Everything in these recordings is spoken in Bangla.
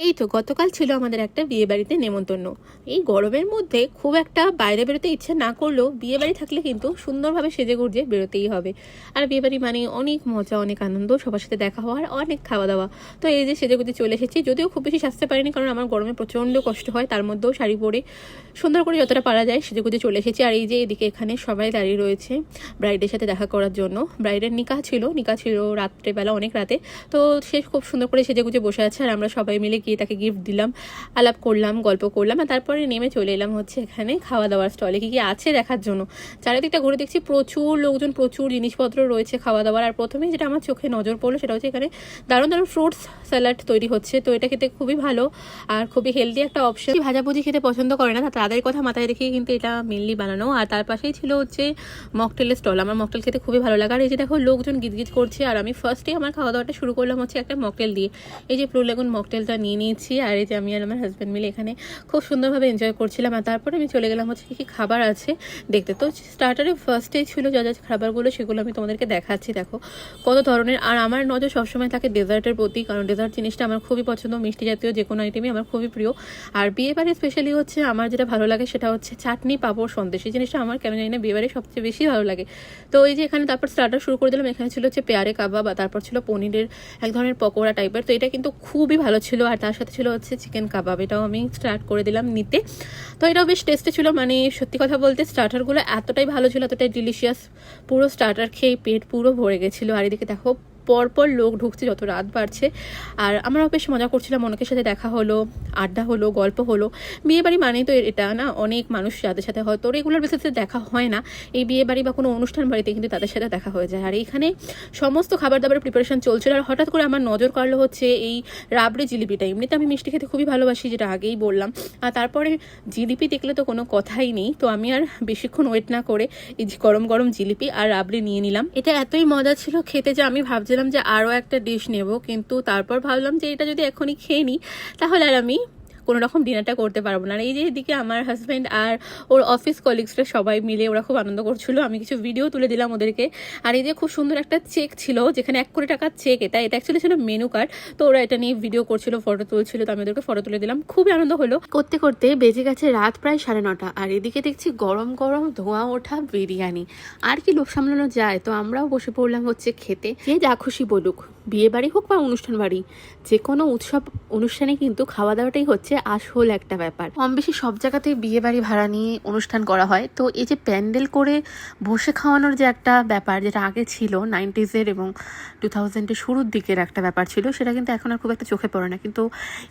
এই তো গতকাল ছিল আমাদের একটা বিয়ে বাড়িতে নেমন্তন্ন। এই গরমের মধ্যে খুব একটা বাইরে বেরোতে ইচ্ছে না করলেও বিয়ে বাড়ি থাকলে কিন্তু সুন্দরভাবে সেজে গুজে বেরোতেই হবে। আর বিয়ে বাড়ি মানে অনেক মজা, অনেক আনন্দ, সবার সাথে দেখা হওয়ার অনেক খাওয়া দাওয়া। তো এই যে সেজে গুজে চলে এসেছি, যদিও খুব বেশি সাজতে পারিনি কারণ আমার গরমে প্রচণ্ড কষ্ট হয়, তার মধ্যেও শাড়ি পরে সুন্দর করে যতটা পারা যায় সেজে গুজে চলে এসেছি। আর এই যে এদিকে এখানে সবাই দাঁড়িয়ে রয়েছে ব্রাইডের সাথে দেখা করার জন্য। ব্রাইডের নিকাহ ছিল নিকাহ ছিল রাত্রেবেলা, অনেক রাতে। তো সে খুব সুন্দর করে সেজে গুজে বসে আছে আর আমরা সবাই মিলে গিয়ে তাকে গিফট দিলাম, আলাপ করলাম, গল্প করলাম, আর তারপরে নেমে চলে এলাম হচ্ছে এখানে খাওয়া দাওয়ার স্টলে কী কী আছে দেখার জন্য? চারিদিকটা ঘুরে দেখছি প্রচুর লোকজন, প্রচুর জিনিসপত্র রয়েছে খাওয়া দাওয়ার আর প্রথমেই যেটা আমার চোখে নজর পড়ল সেটা হচ্ছে এখানে দারুণ দারুণ ফ্রুটস স্যালাড তৈরি হচ্ছে। তো এটা খেতে খুবই ভালো আর খুবই হেলদি একটা অপশন ভাজাভুজি খেতে পছন্দ করে না তাদের কথা মাথায় রেখে কিন্তু এটা মেনলি বানানো। আর তার পাশেই ছিল হচ্ছে মকটেলের স্টল আমার মকটেল খেতে খুবই ভালো লাগে। আর এই যে দেখো লোকজন গিজগিজ করছে, আর আমি ফার্স্টেই আমার খাওয়া দাওয়াটা শুরু করলাম হচ্ছে একটা মকটেল দিয়ে। এই যে ব্লু মকটেলটা নিয়ে নিয়েছি। আর এই যে আমি আর আমার হাজব্যান্ড মিলে এখানে খুব সুন্দরভাবে এনজয় করছিলাম। আর তারপরে আমি চলে গেলাম হচ্ছে কী কী খাবার আছে দেখতে। তো স্টার্টারে ফার্স্টে ছিল যা যা খাবারগুলো, সেগুলো আমি তোমাদেরকে দেখাচ্ছি। দেখো কত ধরনের। আর আমার নজর সবসময় থাকে ডেজার্টের প্রতি, কারণ ডেজার্ট জিনিসটা আমার খুবই পছন্দ। মিষ্টি জাতীয় যে কোনো আইটেমই আমার খুবই প্রিয়। আর বিয়ে বাড়ি স্পেশালি হচ্ছে আমার যেটা ভালো লাগে সেটা হচ্ছে চাটনি পাঁপড় সন্দেশ। এই জিনিসটা আমার কেন জানি না বিয়ে বাড়ি সবচেয়ে বেশি ভালো লাগে। তো এই যে এখানে তারপর স্টার্টার শুরু করে দিলাম। এখানে ছিল হচ্ছে পেয়ারে কাবাব তারপর ছিল পনিরের এক ধরনের পকোড়া টাইপের তো এটা কিন্তু খুবই ভালো ছিল। আর তার সাথে ছিল হচ্ছে চিকেন কাবাব এটাও আমি স্টার্ট করে দিলাম নিতে। তো এটাও বেশ টেস্টে ছিল মানে সত্যি কথা বলতে স্টার্টারগুলো এতটাই ভালো ছিল, এতটাই ডিলিশিয়াস পুরো স্টার্টার খেয়ে পেট পুরো ভরে গেছিল। আর এদিকে দেখো পরপর লোক ঢুকছে, যত রাত বাড়ছে। আর আমরাও বেশ মজা করছিলাম, অনেকের সাথে দেখা হলো, আড্ডা হলো, গল্প হলো। বিয়ে বাড়ি মানেই তো এটা না, অনেক মানুষ যাদের সাথে হয়তো রেগুলার বেসিসে দেখা হয় না। এই বিয়ে বাড়ি বা কোনো অনুষ্ঠান বাড়িতে কিন্তু তাদের সাথে দেখা হয়ে যায়। আর এইখানে সমস্ত খাবার দাবারের প্রিপারেশন চলছিল, আর হঠাৎ করে আমার নজর কাড়লো হচ্ছে এই রাবড়ি জিলিপিটা। এমনিতে আমি মিষ্টি খেতে খুবই ভালোবাসি, যেটা আগেই বললাম। আর তারপরে জিলিপি দেখলে তো কোনো কথাই নেই, তো আমি আর বেশিক্ষণ ওয়েট না করে এই গরম গরম জিলিপি আর রাবড়ি নিয়ে নিলাম। এটা এতই মজা ছিল খেতে যে আমি ভাবছিলাম যে আরও একটা ডিশ নেব, কিন্তু তারপর ভাবলাম যে এটা যদি এখনই খেয়ে নিই, তাহলে আর আমি কোনো রকম ডিনারটা করতে পারব না। আর এই যে এদিকে আমার হাজব্যান্ড আর ওর অফিস কলিগসরা সবাই মিলে ওরা খুব আনন্দ করছিল। আমি কিছু ভিডিও তুলে দিলাম ওদেরকে। আর এই যে খুব সুন্দর একটা চেক ছিল, যেখানে এক কোটি টাকার চেক এটা। এটা অ্যাকচুয়ালি ছিল মেনু কার্ড তো ওরা এটা নিয়ে ভিডিও করছিল ফটো তুলছিল। তো আমি ওদেরকে ফটো তুলে দিলাম। খুবই আনন্দ হলো। করতে করতে বেজে গেছে রাত প্রায় সাড়ে নটা। আর এদিকে দেখছি গরম গরম ধোঁয়া ওঠা বিরিয়ানি। আর কি লোভ সামলানো যায়? তো আমরাও বসে পড়লাম হচ্ছে খেতে। যে যা খুশি বলুক। বিয়ে বাড়ি হোক বা অনুষ্ঠান বাড়ি যে কোনো উৎসব অনুষ্ঠানে কিন্তু খাওয়া দাওয়াটাই হচ্ছে আসল একটা ব্যাপার। কম বেশি সব জায়গাতেই বিয়ে বাড়ি ভাড়া নিয়ে অনুষ্ঠান করা হয়। তো এই যে প্যান্ডেল করে বসে খাওয়ানোর যে একটা ব্যাপার, যেটা আগে ছিল নাইনটিজের এবং টু থাউজেন্ডের শুরুর দিকের একটা ব্যাপার ছিল, সেটা কিন্তু এখন আর খুব একটা চোখে পড়ে না। কিন্তু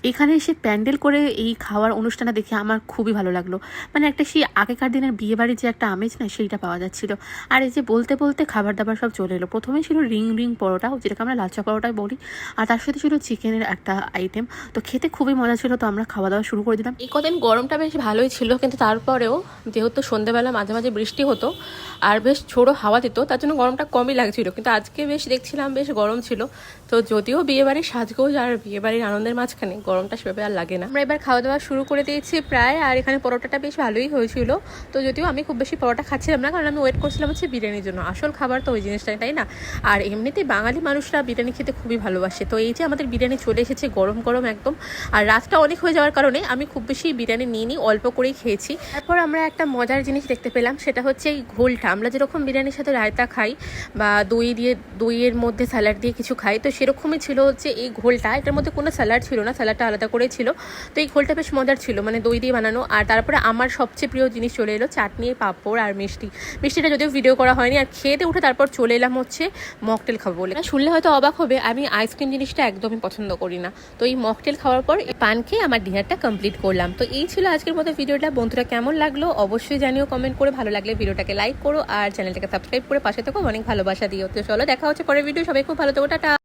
এখানে এসে প্যান্ডেল করে এই খাওয়ার অনুষ্ঠানটা দেখে আমার খুবই ভালো লাগল। মানে একটা সেই আগেকার দিনের বিয়ে বাড়ির যে একটা আমেজ না, সেইটা পাওয়া যাচ্ছিল। আর এই যে বলতে বলতে খাবার দাবার সব চলে এলো। প্রথমে ছিল রিং রিং পরোটা, যেটাকে আমরা লাচ্চা পরোটাই বলি। আর তার সাথে ছিল চিকেনের একটা আইটেম তো খেতে খুবই মজা ছিল, তো আমরা খাওয়া দাওয়া শুরু করে দিলাম। এই কদিন গরমটা বেশ ভালোই ছিল, কিন্তু তারপরেও যেহেতু সন্ধ্যেবেলা মাঝে মাঝে বৃষ্টি হতো, আর বেশ ছোড়ো হাওয়া দিত, তার জন্য গরমটা কমই লাগছিল। কিন্তু আজকে বেশ দেখছিলাম বেশ গরম ছিল। তো যদিও বিয়েবাড়ির সাজগোজ আর বিয়েবাড়ির আনন্দের মাঝখানে গরমটা সেভাবে আর লাগে না। আমরা এবার খাওয়া দাওয়া শুরু করে দিয়েছি প্রায়, আর এখানে পরোটাটা বেশ ভালোই হয়েছিল। তো যদিও আমি খুব বেশি পরোটা খাচ্ছিলাম না, কারণ আমি ওয়েট করছিলাম হচ্ছে বিরিয়ানির জন্য। আসল খাবার তো ওই জিনিসটাই, তাই না? আর এমনিতে বাঙালি মানুষরা বিরিয়ানি খেতে খুবই ভালোবাসে। তো এই যে আমাদের বিরিয়ানি চলে এসেছে গরম গরম একদম। আর রাতটা অনেক হয়ে যাওয়ার কারণে আমি খুব বেশি বিরিয়ানি নিয়ে নিই অল্প করেই খেয়েছি। তারপর আমরা একটা মজার জিনিস দেখতে পেলাম, সেটা হচ্ছে এই ঘোলটা। আমরা যেরকম বিরিয়ানির সাথে রায়তা খাই বা দই দিয়ে, দইয়ের মধ্যে স্যালাড দিয়ে কিছু খাই, তো সেরকমই ছিল হচ্ছে এই ঘোলটা। এটার মধ্যে কোনো স্যালাড ছিল না, স্যালাডটা আলাদা করে ছিল। তো এই ঘোলটা বেশ মজার ছিল মানে দই দিয়ে বানানো। আর তারপরে আমার সবচেয়ে প্রিয় জিনিস চলে এলো চাটনি, পাঁপড় আর মিষ্টি। মিষ্টিটা যদিও ভিডিও করা হয়নি, আর খেতে উঠে তারপর চলে এলাম হচ্ছে মকটেল খাব বলে। শুনলে হয়তো অবাক হবে, আমি আইসক্রিম জিনিসটা একদমই পছন্দ করি না। তো এই মকটেল খাওয়ার পর পান খেয়ে আমার ডিনারটা কমপ্লিট করলাম। তো এই ছিল আজকের মতো ভিডিওটা। বন্ধুরা, কেমন লাগল? অবশ্যই জানিও কমেন্ট করে ভালো লাগলে ভিডিওটাকে লাইক করো আর চ্যানেলটাকে সাবস্ক্রাইব করে পাশে থাকো। অনেক ভালোবাসা দিও। তো চলো, দেখা হচ্ছে পরের ভিডিও সবাই খুব ভালো থাকো। টাটা।